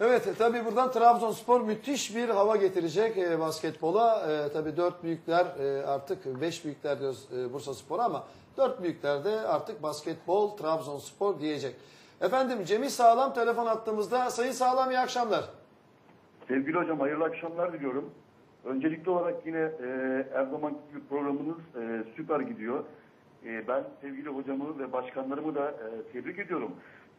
Evet e, tabii buradan Trabzonspor müthiş bir hava getirecek e, basketbola. E, tabii dört büyükler e, artık beş büyükler diyoruz e, Bursa Spor'a ama dört büyükler de artık basketbol Trabzonspor diyecek. Efendim Cemil Sağlam telefon attığımızda. Sayın Sağlam iyi akşamlar. Sevgili hocam hayırlı akşamlar diliyorum. Öncelikli olarak yine e, her zamanki gibi programınız e, süper gidiyor. E, ben sevgili hocamı ve başkanlarımı da e, tebrik ediyorum.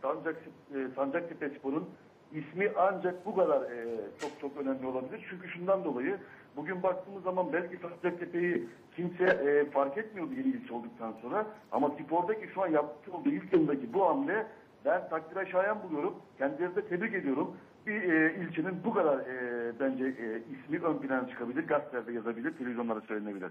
Sancak, e, Sancaktepe Spor'un ismi ancak bu kadar e, çok çok önemli olabilir. Çünkü şundan dolayı bugün baktığımız zaman belki Sancaktepe'yi kimse e, fark etmiyordu yeni ilçe olduktan sonra. Ama spordaki şu an yapmış olduğu ilk yıldaki bu hamle ben takdire şayan buluyorum. Kendilerini de tebrik ediyorum. Bir e, ilçenin bu kadar e, bence e, ismi ön plana çıkabilir, gazetelerde yazabilir, televizyonlarda söylenebilir.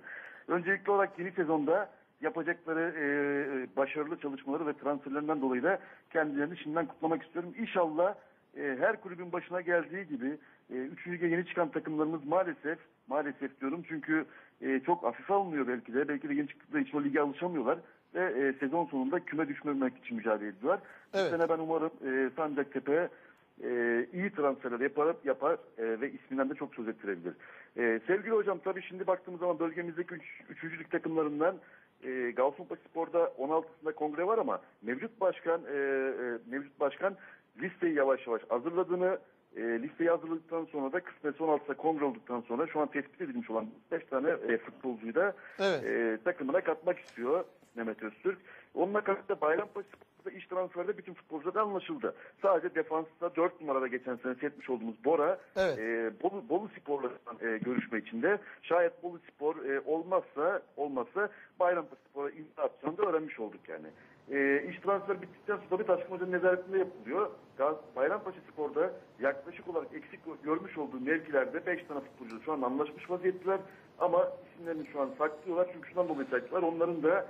Öncelikli olarak yeni sezonda yapacakları e, e, başarılı çalışmaları ve transferlerinden dolayı da kendilerini şimdiden kutlamak istiyorum. İnşallah e, her kulübün başına geldiği gibi e, üçüncü lige yeni çıkan takımlarımız maalesef maalesef diyorum çünkü e, çok hafife alınıyor belki de. Belki de yeni çıktıkları için o lige alışamıyorlar ve e, sezon sonunda küme düşmemek için mücadele ediyorlar. Evet. Bu sene ben umarım e, Sancaktepe e, iyi transferler yapar, yapar e, ve isminden de çok söz ettirebilir. E, sevgili hocam tabii şimdi baktığımız zaman bölgemizdeki üç, üçüncülük takımlarından e, Gausunpaşa Spor'da 16'sında kongre var ama mevcut başkan e, e, mevcut başkan listeyi yavaş yavaş hazırladığını e, listeyi hazırladıktan sonra da kısmet 16'da kongre olduktan sonra şu an tespit edilmiş olan 5 tane e, futbolcuyu da Evet. e, takımına katmak istiyor Mehmet Öztürk. Onunla karşıda Bayrampaşa iş transferde bütün futbolcular anlaşıldı. Sadece defansta 4 numarada geçen sene setmiş olduğumuz Bora Evet. e, Bolu, Bolu Spor'la e, görüşme içinde. Şayet Bolu Spor e, olmazsa olmazsa Bayrampaşa Spor'a imza atacağını da öğrenmiş olduk yani. E, iş transfer bittikten sonra tabii Taşkın Hoca'nın nezaretinde yapılıyor. Gaz, Bayrampaşa Spor'da yaklaşık olarak eksik görmüş olduğu mevkilerde 5 tane futbolcu şu an anlaşmış vaziyetteler. Ama isimlerini şu an saklıyorlar. Çünkü şundan dolayı saklıyorlar. Onların da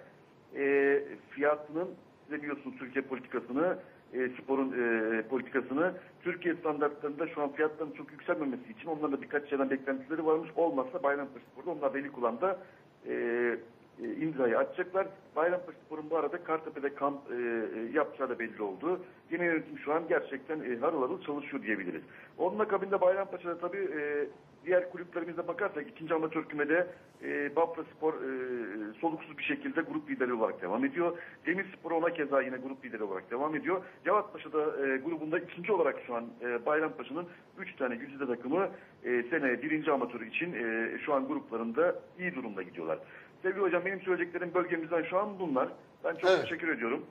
e, fiyatının size biliyorsunuz Türkiye politikasını e, sporun e, politikasını Türkiye standartlarında şu an fiyatların çok yükselmemesi için onların da birkaç şeyden beklentileri varmış. Olmazsa Bayrampaşa Spor'da onlar Veli Kulağı'nda e, e, imzayı atacaklar. Bayrampaşa Spor'un bu arada Kartepe'de kamp e, e, yapacağı da belli oldu. Yeni yönetim şu an gerçekten e, harıl harıl çalışıyor diyebiliriz. Onun akabinde Bayrampaşa'da tabii e, diğer kulüplerimize bakarsak ikinci amatör kümede e, Bafra Spor e, soluksuz bir şekilde grup lideri olarak devam ediyor. Demir Spor ona keza yine grup lideri olarak devam ediyor. Cevatpaşa'da e, grubunda ikinci olarak şu an e, Bayrampaşa'nın 3 tane güzide takımı e, seneye birinci amatör için e, şu an gruplarında iyi durumda gidiyorlar. Sevgili hocam benim söyleyeceklerim bölgemizden şu an bunlar. Ben çok Evet. teşekkür ediyorum.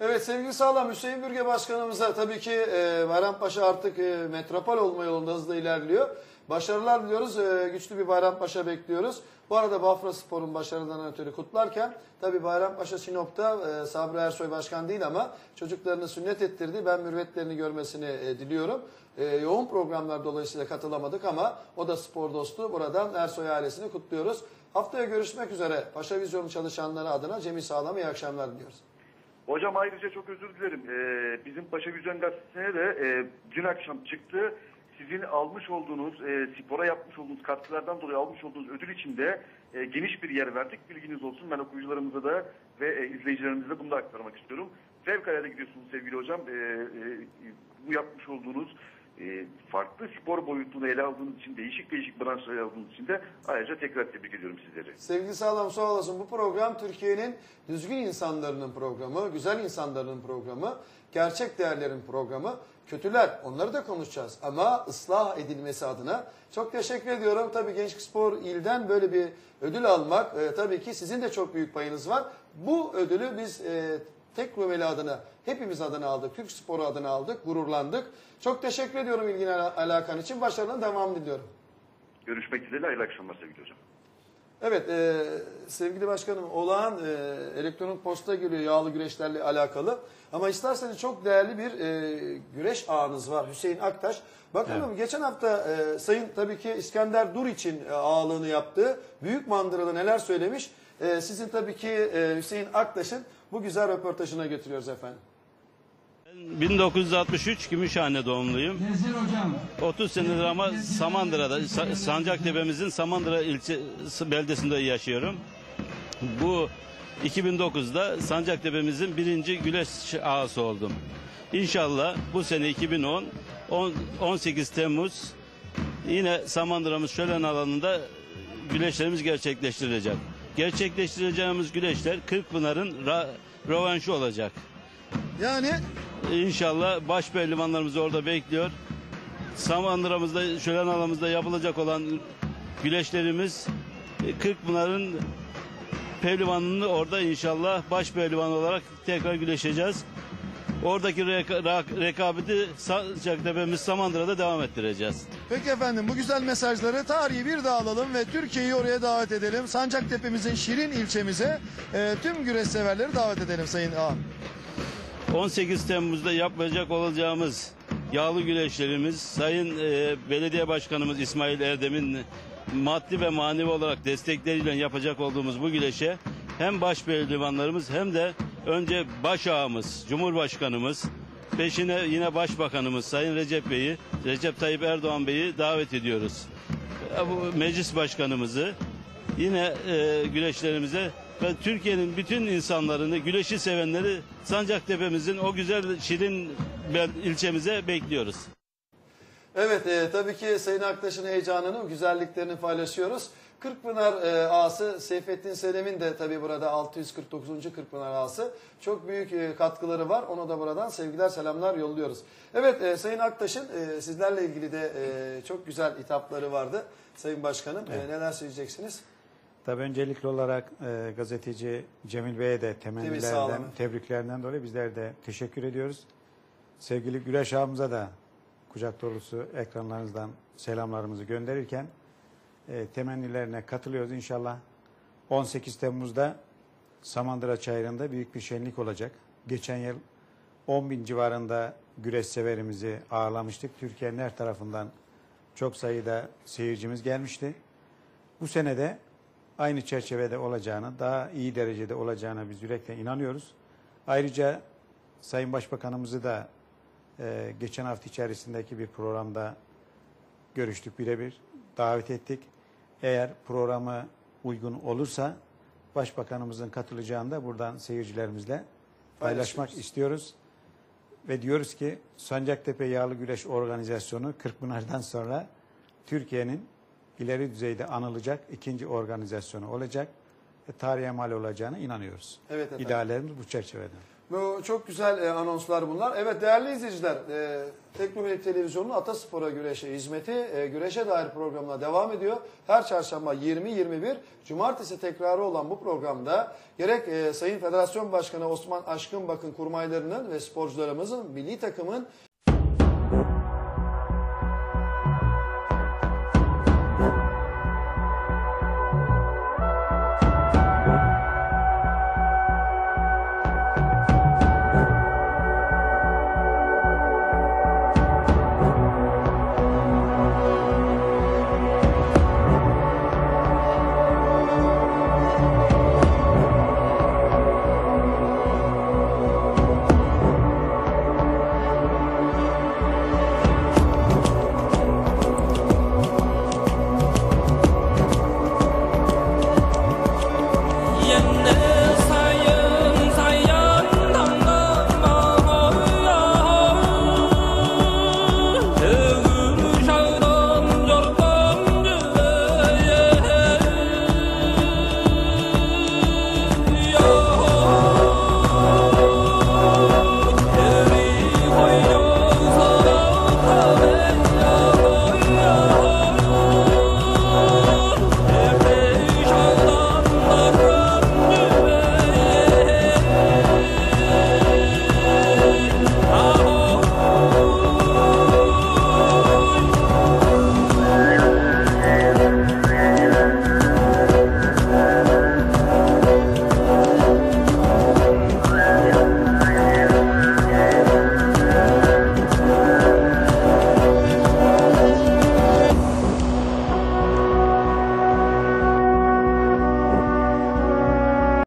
Evet sevgili Sağlam Hüseyin Bürge Başkanımıza tabii ki e, Bayrampaşa artık e, metropol olma yolunda hızla ilerliyor. Başarılar diliyoruz. E, güçlü bir Bayrampaşa bekliyoruz. Bu arada Bafra Spor'un başarıdan ötürü kutlarken tabii Bayrampaşa Sinop'ta e, Sabri Ersoy Başkan değil ama çocuklarını sünnet ettirdi. Ben mürvetlerini görmesini e, diliyorum. E, yoğun programlar dolayısıyla katılamadık ama o da spor dostu. Buradan Ersoy ailesini kutluyoruz. Haftaya görüşmek üzere. Paşa Vizyonu çalışanları adına Cemil Sağlam iyi akşamlar diliyoruz. Hocam ayrıca çok özür dilerim. Ee, bizim Paşa Güzel Gazetesi'ne de e, dün akşam çıktı. Sizin almış olduğunuz, e, spora yapmış olduğunuz katkılardan dolayı almış olduğunuz ödül için de e, geniş bir yer verdik. Bilginiz olsun. Ben okuyucularımıza da ve e, izleyicilerimize de bunu da aktarmak istiyorum. Fevkalade gidiyorsunuz sevgili hocam. E, e, bu yapmış olduğunuz e, farklı spor boyutunu ele aldığınız için, değişik değişik branşları aldığınız için de ayrıca tekrar tebrik ediyorum sizleri. Sevgili Sağlam sağ olasın. Bu program Türkiye'nin düzgün insanların programı, güzel insanların programı, gerçek değerlerin programı. Kötüler onları da konuşacağız ama ıslah edilmesi adına çok teşekkür ediyorum. Tabii Gençlik Spor İl'den böyle bir ödül almak e, tabii ki sizin de çok büyük payınız var. Bu ödülü biz e, tek Rumeli adına, hepimiz adına aldık, Türk Sporu adına aldık, gururlandık. Çok teşekkür ediyorum ilgin ala- alakan için. Başarılarına devam diliyorum. Görüşmek dileğiyle hayırlı akşamlar sevgili hocam. Evet e, sevgili başkanım olağan e, elektronik posta geliyor yağlı güreşlerle alakalı. Ama isterseniz çok değerli bir e, güreş ağınız var Hüseyin Aktaş. Bakalım geçen hafta e, Sayın tabii ki İskender Dur için e, ağalığını yaptığı Büyük Mandıra'da neler söylemiş. E, sizin tabii ki e, Hüseyin Aktaş'ın bu güzel röportajına götürüyoruz efendim. 1963 Gümüşhane doğumluyum. Gezdir hocam. 30 senedir ama Samandıra'da, Sa- Sancaktepe'mizin Samandıra ilçe beldesinde yaşıyorum. Bu 2009'da Sancaktepe'mizin birinci güleş ağası oldum. İnşallah bu sene 2010 On- 18 Temmuz yine Samandıra'mız şölen alanında güleşlerimiz gerçekleştirilecek. Gerçekleştireceğimiz güleşler Kırkpınar'ın ra- rövanşı olacak. Yani İnşallah baş pehlivanlarımız orada bekliyor. Samandıra'mızda, şölen alanımızda yapılacak olan güleşlerimiz e, Kırkpınar'ın pehlivanını orada inşallah baş pehlivan olarak tekrar güleşeceğiz. Oradaki reka- rekabeti Sancaktepe'miz Samandıra'da devam ettireceğiz. Peki efendim bu güzel mesajları tarihi bir daha alalım ve Türkiye'yi oraya davet edelim. Sancaktepe'mizin Şirin ilçemize e, tüm güreş severleri davet edelim Sayın Ağam. 18 Temmuz'da yapacak olacağımız yağlı güreşlerimiz Sayın e, Belediye Başkanımız İsmail Erdem'in maddi ve manevi olarak destekleriyle yapacak olduğumuz bu güreşe hem baş pehlivanlarımız hem de önce baş ağamız, Cumhurbaşkanımız, peşine yine Başbakanımız Sayın Recep Bey'i, Recep Tayyip Erdoğan Bey'i davet ediyoruz. E, meclis başkanımızı yine e, güreşlerimize ve Türkiye'nin bütün insanlarını, güreşi sevenleri Sancaktepe'mizin o güzel şirin ilçemize bekliyoruz. Evet e, tabii ki Sayın Aktaş'ın heyecanını, güzelliklerini paylaşıyoruz. Kırkpınar e, ağası Seyfettin Selim'in de tabii burada 649. Kırkpınar ağası çok büyük e, katkıları var. Ona da buradan sevgiler selamlar yolluyoruz. Evet e, Sayın Aktaş'ın e, sizlerle ilgili de e, çok güzel hitapları vardı. Sayın Başkanım e, neler söyleyeceksiniz? Tabii öncelikli olarak e, gazeteci Cemil Bey'e de temennilerden, tebriklerinden dolayı bizler de teşekkür ediyoruz. Sevgili Güreş abimize de kucak dolusu ekranlarınızdan selamlarımızı gönderirken e, temennilerine katılıyoruz inşallah. 18 Temmuz'da Samandıra Çayırı'nda büyük bir şenlik olacak. Geçen yıl 10 bin civarında güreş severimizi ağırlamıştık. Türkiye'nin her tarafından çok sayıda seyircimiz gelmişti. Bu sene de aynı çerçevede olacağını, daha iyi derecede olacağına biz yürekten inanıyoruz. Ayrıca Sayın Başbakanımızı da e, geçen hafta içerisindeki bir programda görüştük birebir, davet ettik. Eğer programı uygun olursa Başbakanımızın katılacağını da buradan seyircilerimizle paylaşmak istiyoruz. Ve diyoruz ki Sancaktepe Yağlı Güreş Organizasyonu Kırkpınar'dan sonra Türkiye'nin ileri düzeyde anılacak ikinci organizasyonu olacak ve tarihe mal olacağına inanıyoruz. Evet efendim. İdeallerimiz bu çerçevede. Bu çok güzel e, anonslar bunlar. Evet değerli izleyiciler, e, Teknomilk Televizyonu'nun Ataspor'a Güreşe hizmeti e, güreşe dair programına devam ediyor. Her çarşamba 20-21, cumartesi tekrarı olan bu programda gerek e, Sayın Federasyon Başkanı Osman Aşkın Bakın kurmaylarının ve sporcularımızın milli takımın